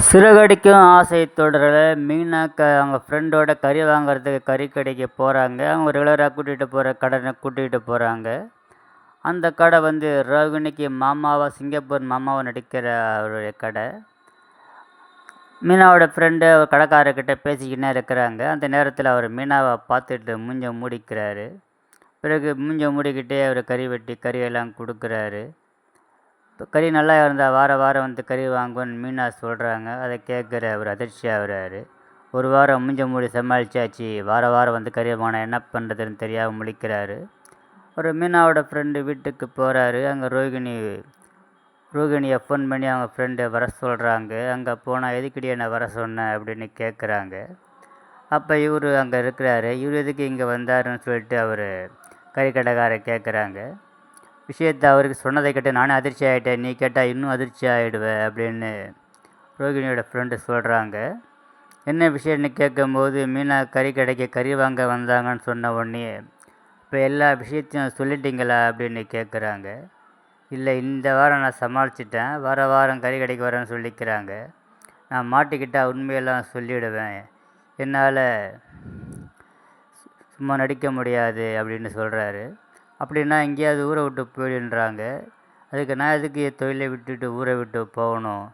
சிறகடிக்கும் ஆசை தொடரில் மீனா க அவங்க ஃப்ரெண்டோட கறி வாங்குறதுக்கு கறி கடைக்கு போகிறாங்க அவங்க ரெகுலராக கூட்டிகிட்டு போகிற கடனை கூட்டிகிட்டு போகிறாங்க அந்த கடை வந்து ரோகிணிக்கு மாமாவாக சிங்கப்பூர் மாமாவாக நடிக்கிற அவருடைய கடை. மீனாவோட ஃப்ரெண்டு அவர் கடைக்காரர்கிட்ட பேசிக்கிட்டே இருக்கிறாங்க. அந்த நேரத்தில் அவர் மீனாவை பார்த்துட்டு மூஞ்ச மூடிக்கிறாரு. பிறகு மூஞ்ச மூடிக்கிட்டே அவர் கறி வெட்டி கறியெல்லாம் கொடுக்குறாரு. இப்போ கறி நல்லா இருந்தால் வாரம் வாரம் வந்து கறி வாங்குவேன்னு மீனா சொல்கிறாங்க அதை கேட்குற அவர் அதிர்ச்சி ஆகுறாரு. ஒரு வாரம் மூஞ்ச மூடி சமாளிச்சாச்சு. வாரம் வாரம் வந்து கறி வாங்கினா என்ன பண்ணுறதுன்னு தெரியாமல் முழிக்கிறாரு. ஒரு மீனாவோட ஃப்ரெண்டு வீட்டுக்கு போகிறாரு அங்கே ரோகிணி ரோகிணியை ஃபோன் பண்ணி அவங்க ஃப்ரெண்டை வர சொல்கிறாங்க அங்கே போனால் எதுக்கடி என்னை வர சொன்னேன் அப்படின்னு கேட்குறாங்க அப்போ இவர் அங்கே இருக்கிறாரு. இவர் எதுக்கு இங்கே வந்தாருன்னு சொல்லிட்டு அவர் கறிக்கடைக்காரர் கேட்குறாங்க விஷயத்தை அவருக்கு சொன்னதை கேட்டு நானே அதிர்ச்சி ஆகிட்டேன் நீ கேட்டால் இன்னும் அதிர்ச்சி ஆகிடுவ அப்படின்னு ரோகிணியோட ஃப்ரெண்டு சொல்கிறாங்க என்ன விஷயம்னு கேட்கும்போது மீனா கறி கடைக்கு கறி வாங்க வந்தாங்கன்னு சொன்ன உடனே இப்போ எல்லா விஷயத்தையும் சொல்லிட்டீங்களா? அப்படின்னு கேட்குறாங்க இல்லை இந்த வாரம் நான் சமாளிச்சிட்டேன். வர வாரம் கறி கடைக்கு வரேன்னு சொல்லிக்கிறாங்க. நான் மாட்டிக்கிட்டால் உண்மையெல்லாம் சொல்லிவிடுவேன் என்னால் சும்மா நடிக்க முடியாது அப்படின்னு சொல்கிறாரு அப்படின்னா எங்கேயாவது ஊரை விட்டு போயிடுன்றாங்க. அதுக்கு நான் எதுக்கு தொழிலை விட்டுட்டு ஊரை விட்டு போகணும்?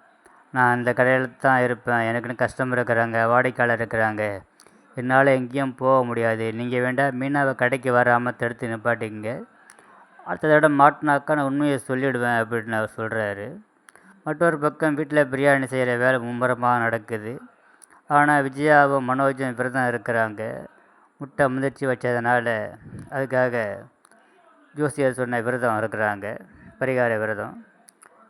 நான் அந்த கடையில் தான் இருப்பேன். எனக்குன்னு கஸ்டமர் இருக்கிறாங்க வாடிக்கையாளர் இருக்கிறாங்க. என்னால் எங்கேயும் போக முடியாது. நீங்கள் வேண்டாம் மீனாவை கடைக்கு வராமல் தடுத்து நிப்பாட்டிங்க அடுத்த தடவை மாட்டினாக்கா நான் உண்மையை சொல்லிவிடுவேன் அப்படின்னு அவர் சொல்கிறாரு. மற்றொரு பக்கம் வீட்டில் பிரியாணி செய்கிற வேலை மும்முரமாக நடக்குது. ஆனால் விஜயாவும் மனோஜும் விரதம் இருக்கிறாங்க. முட்டை முதிர்ச்சி வச்சதுனால அதுக்காக ஜோசியர் சொன்ன விரதம் இருக்கிறாங்க பரிகார விரதம்.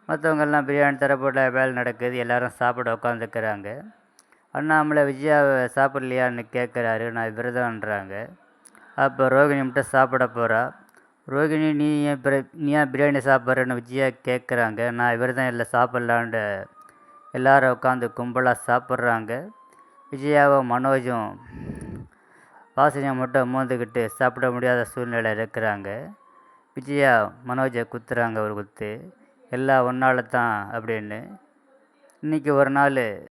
மற்றவங்கெல்லாம் பிரியாணி தரப்போட வேலை நடக்குது எல்லோரும் சாப்பிட உட்காந்துருக்குறாங்க அண்ணாமலை விஜயாவை சாப்பிட்லையான்னு கேட்குறாரு நான் விரதம்ன்றாங்க. அப்போ ரோகிணி மட்டும் சாப்பிட போகிறா ரோகிணி நீ ஏன் பிர நீ ஏன் பிரியாணி சாப்பிட்றேன்னு விஜயா கேட்குறாங்க. நான் விரதம் இல்லை சாப்பிட்லான்ட்டு எல்லாரும் உட்காந்து கும்பலாக சாப்பிட்றாங்க. விஜயாவும் மனோஜும் வாசனையை மட்டும் மோந்துக்கிட்டு சாப்பிட முடியாத சூழ்நிலை இருக்கிறாங்க. விஜயா மனோஜை குத்துறாங்க ஒரு குத்து. எல்லாம் உன்னால் தான் அப்படின்னு. இன்றைக்கி ஒரு நாள்